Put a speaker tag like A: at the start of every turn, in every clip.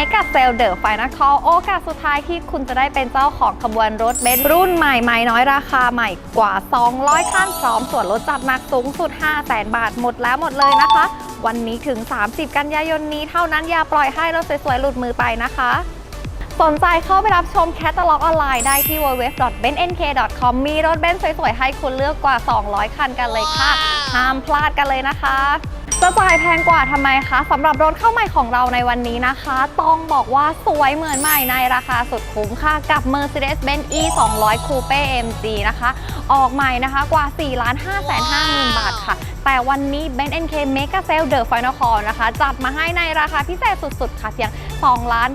A: Mega Sale The Final Call โอกาสสุดท้ายที่คุณจะได้เป็นเจ้าของขบวนรถเบนซ์รุ่นใหม่ใหม่น้อยราคาใหม่กว่า 200คันพร้อมส่วนลดจัดหนักสูงสุด 5 0 0แสนบาทหมดแล้วหมดเลยนะคะ วันนี้ถึง 30 กันยายนนี้เท่านั้นอย่าปล่อยให้รถสวยๆหลุดมือไปนะคะสนใจเข้าไปรับชมแคตตาล็อกออนไลน์ได้ที่ www.bennk.com มีรถเบนซ์สวยๆ ให้คุณเลือกกว่า 200 คันกันเลยค่ะ ห้ามพลาดกันเลยนะคะ จะจ่ายแพงกว่าทำไมคะสำหรับรถเข้าใหม่ของเราในวันนี้นะคะ ต้องบอกว่าสวยเหมือนใหม่ในราคาสุดคุ้มค่ะ กับ Mercedes-Benz E 200 Coupe AMG นะคะ ออกใหม่นะคะกว่า 4 5 5 5 0 0 0 บาทค่ะ แต่วันนี้ Ben NK Mega Sale The Final Call นะคะ จัดมาให้ในราคาพิเศษสุด ๆ ค่ะเพียง2 9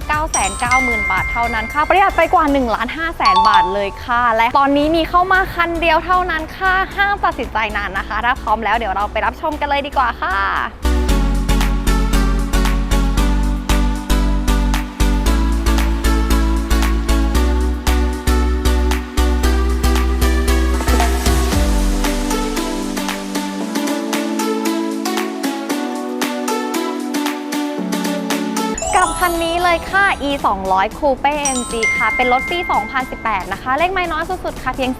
A: 9 0 0 0 บาทเท่านั้นค่ะ ประหยัดไปกว่า1 5 0 0 0 0บาทเลยค่ะ และตอนนี้มีเข้ามาคันเดียวเท่านั้นค่ะ ห้ามตัดสินใจนานนะคะ ถ้าพร้อมแล้วเดี๋ยวเราไปรับชมกันเลยดีกว่าค่ะ เลยค่ะ e 2 0 0 Coupe MG ค่ะ เป็นรถปี 2018 นะคะ เลขไม่น้อยสุดๆ ค่ะ เพียง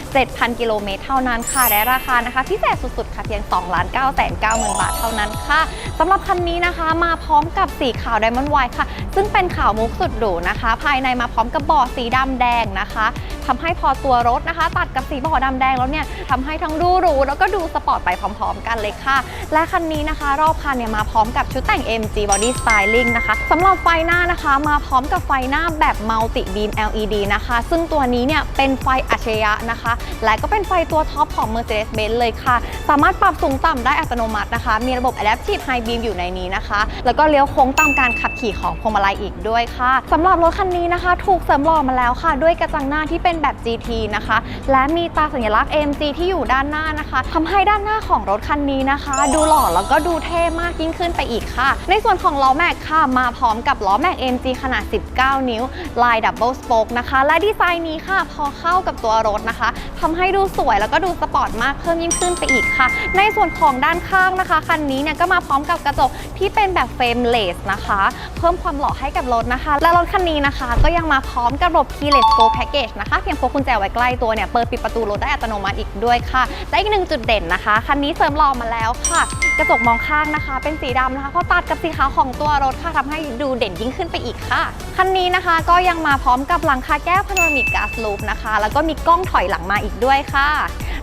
A: 47,000 กิโลเมตรเท่านั้นค่ะ และราคานะคะ พิเศษสุดๆ ค่ะ เพียง 2 9 9 0 0 0 บาทเท่านั้นค่ะสำหรับคันนี้นะคะ มาพร้อมกับสีขาวไดมอนด์ไวท์ค่ะ ซึ่งเป็นขาวมุกสุดหรูนะคะ ภายในมาพร้อมกับเบาะสีดำแดงนะคะ ทำให้พอตัวรถนะคะ ตัดกับสีบาะดำแดงแล้วเนี่ยทำให้ทั้งดูหรูแล้วก็ดูสปอร์ตไปพร้อม ๆ กันเลยค่ะ และคันนี้นะคะ รอบคันเนี่ยมาพร้อมกับชุดแต่ง MG Body Styling นะคะสำหรับไฟหน้านะคะ มาพร้อมกับไฟหน้าแบบ Multi Beam LED นะคะ ซึ่งตัวนี้เนี่ยเป็นไฟอัจฉริยะนะคะ และก็เป็นไฟตัวท็อปของ Mercedes-Benz เลยค่ะ สามารถปรับสูงต่ำได้อัตโนมัตินะคะ มีระบบ Adaptive High Beam อยู่ในนี้นะคะ แล้วก็เลี้ยวโค้งตามการขับขี่ของพวงมาลัยอีกด้วยค่ะสำหรับรถคันนี้นะคะ ถูกเสริมหล่อมาแล้วค่ะ ด้วยกระจังหน้าที่เป็นแบบ GT นะคะ และมีตาสัญลักษณ์ AMG ที่อยู่ด้านหน้านะคะทำให้ด้านหน้าของรถคันนี้นะคะ ดูหล่อแล้วก็ดูเท่มากยิ่งขึ้นไปอีกค่ะ ในส่วนของล้อแม็กค่ะมาพร้อมกับล้อแม็ก AMG ขนาด 19 นิ้ว ลายดับเบิลสโป๊กนะคะ และดีไซน์นี้ค่ะพอเข้ากับตัวรถนะคะทำให้ดูสวยแล้วก็ดูสปอร์ตมากเพิ่มยิ่งขึ้นไปอีกค่ะ ในส่วนของด้านข้างนะคะคันนี้เนี่ยก็มาพร้อมกับกระจกที่เป็นแบบเฟรมเลสนะคะ เพิ่มความหล่อให้กับรถนะคะ และรถคันนี้นะคะ ก็ยังมาพร้อมกับระบบ Keyless Go Package นะคะเพียงพกกุญแจไว้ใกล้ตัวเนี่ยเปิดปิดประตูรถได้อัตโนมัติอีกด้วยค่ะและอีกหนึ่งจุดเด่นนะคะคันนี้เสริมหล่อมาแล้วค่ะ กระจกมองข้างนะคะ เป็นสีดำนะคะพอตัดกับสีขาวของตัวรถค่ะทำให้ดูเด่นยิ่งขึ้นไปอีกค่ะคันนี้นะคะก็ยังมาพร้อมกับหลังคาแก้วพาโนรามิกกาสลูปนะคะ แล้วก็มีกล้องถอยหลังมาอีกด้วยค่ะ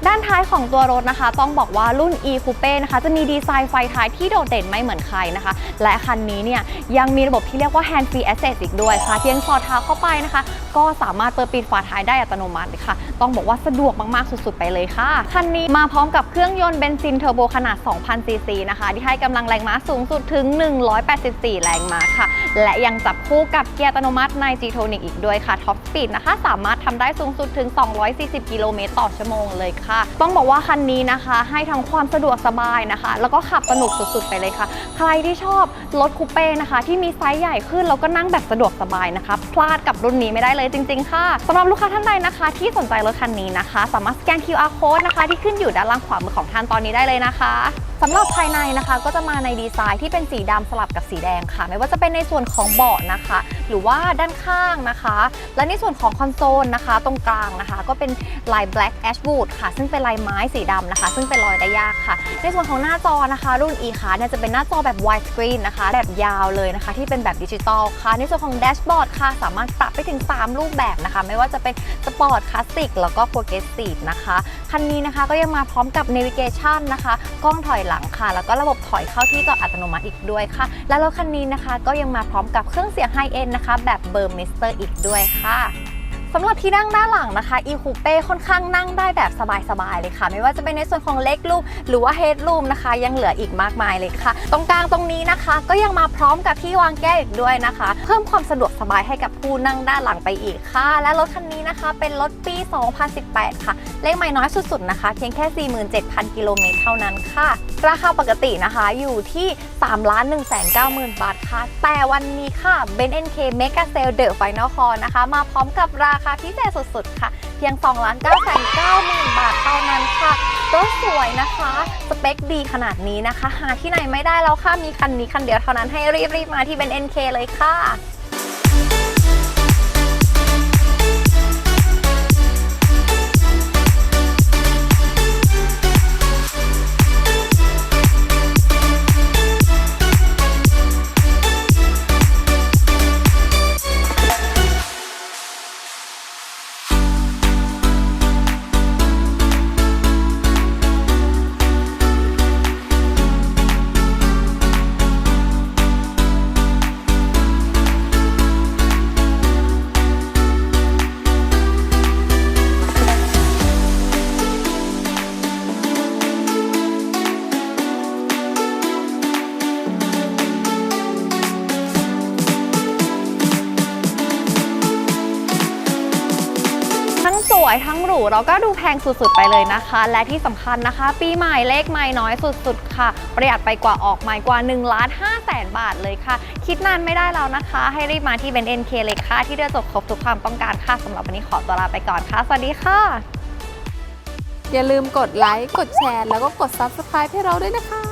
A: ด้านท้ายของตัวรถนะคะ ต้องบอกว่ารุ่น e coupe นะคะ จะมีดีไซน์ไฟท้ายที่โดดเด่นไม่เหมือนใครนะคะ และคันนี้เนี่ยยังมีระบบที่เรียกว่า hand free access อีกด้วยค่ะ เพียงสอดเท้าเข้าไปนะคะ ก็สามารถเปิดปิดฝาท้ายได้อัตโนมัติค่ะ ต้องบอกว่าสะดวกมาก ๆ สุด ๆ ไปเลยค่ะ คันนี้มาพร้อมกับเครื่องยนต์เบนซินเทอร์โบขนาด 2,000 ซีซีนะคะ ที่ให้กำลังแรงม้าสูงสุดถึง 184 แรงม้าค่ะ และยังจับคู่กับเกียร์อัตโนมัติใน G-Tonic อีกด้วยค่ะท็อปสปีดนะคะ สามารถทำได้สูงสุดถึง 240 กิโลเมตรต่อชั่วโมงเลยค่ะต้องบอกว่าคันนี้นะคะ ให้ทั้งความสะดวกสบายนะคะ แล้วก็ขับสนุกสุดๆไปเลยค่ะ ใครที่ชอบรถคูเป้นะคะ ที่มีไซส์ใหญ่ขึ้นแล้วก็นั่งแบบสะดวกสบายนะคะพลาดกับรุ่นนี้ไม่ได้เลยจริง ๆ ค่ะสำหรับลูกค้าท่านใดนะคะ ที่สนใจรถคันนี้นะคะ สามารถสแกน QR code นะคะ ที่ขึ้นอยู่ด้านล่างขวามือของท่านตอนนี้ได้เลยนะคะ สำหรับภายในนะคะก็จะมาในดีไซน์ที่เป็นสีดำสลับกับสีแดงค่ะ ไม่ว่าจะเป็นในส่วนของเบาะนะคะ หรือว่าด้านข้างนะคะ และในส่วนของคอนโซลนะคะ ตรงกลางนะคะ ก็เป็นลาย black ashwood ค่ะ ซึ่งเป็นลายไม้สีดำนะคะ ซึ่งเป็นรอยได้ยากค่ะ ในส่วนของหน้าจอนะคะ รุ่น e ค่ะเนี่ยจะเป็นหน้าจอแบบ wide screen นะคะ แบบยาวเลยนะคะ ที่เป็นแบบดิจิตอลค่ะ ในส่วนของแดชบอร์ดค่ะ สามารถปรับไปถึง 3 รูปแบบนะคะ ไม่ว่าจะเป็นสปอร์ตคลาสสิกแล้วก็โปรเกรสซีฟนะคะคันนี้นะคะก็ยังมาพร้อมกับ navigation นะคะกล้องถอยหลังค่ะ แล้วก็ระบบถอยเข้าที่จอดอัตโนมัติอีกด้วยค่ะ และรถคันนี้นะคะ ก็ยังมาพร้อมกับเครื่องเสียงไฮเอ็นนะคะ แบบเบอร์มิสเตอร์อีกด้วยค่ะ สำหรับที่นั่งด้านหลังนะคะ e coupe ค่อนข้างนั่งได้แบบสบายๆเลยค่ะ ไม่ว่าจะเป็นในส่วนของเล็กรูมหรือว่าเฮดรูมนะคะ ยังเหลืออีกมากมายเลยค่ะ ตรงกลางตรงนี้นะคะ ก็ยังมาพร้อมกับที่วางแก้วอีกด้วยนะคะ เพิ่มความสะดวกสบายให้กับผู้นั่งด้านหลังไปอีกค่ะ และรถคันนี้นะคะ เป็นรถปี 2018 ค่ะ เลขไม่น้อยสุดๆนะคะ เพียงแค่ 47,000 กิโลเมตรเท่านั้นค่ะ ราคาปกตินะคะอยู่ที่ 3 1 9 0 0 0 0 บาท คะ แต่วันนี้ค่ะ Ben NK Mega Sale The Final Call นะคะ มาพร้อมกับราคาพิเศษสุดๆ ค่ะ เพียง 2 9 9 0 0 0 บาทเท่านั้นค่ะรถสวยนะคะ สเปคดีขนาดนี้นะคะ หาที่ไหนไม่ได้แล้วค่ะ มีคันนี้คันเดียวเท่านั้นให้รีบๆมาที่ Ben NK เลยค่ะ สวยทั้งหรูแล้วก็ดูแพงสุดๆไปเลยนะคะ และที่สำคัญนะคะ ปีใหม่เลขไม่น้อยสุดๆ ค่ะ ประหยัดไปกว่าออกใหม่กว่า1ล้าน5แสนบาทเลยค่ะ คิดนานไม่ได้แล้วนะคะ ให้รีบมาที่เบนเอ็นเคเลยค่ะ ที่เดือจบครบทุกความต้องการค่ะสำหรับวันนี้ขอตัวลาไปก่อนค่ะ สวัสดีค่ะ
B: อย่าลืมกดไลค์กดแชร์แล้วก็กด Subscribe ให้เราด้วยนะคะ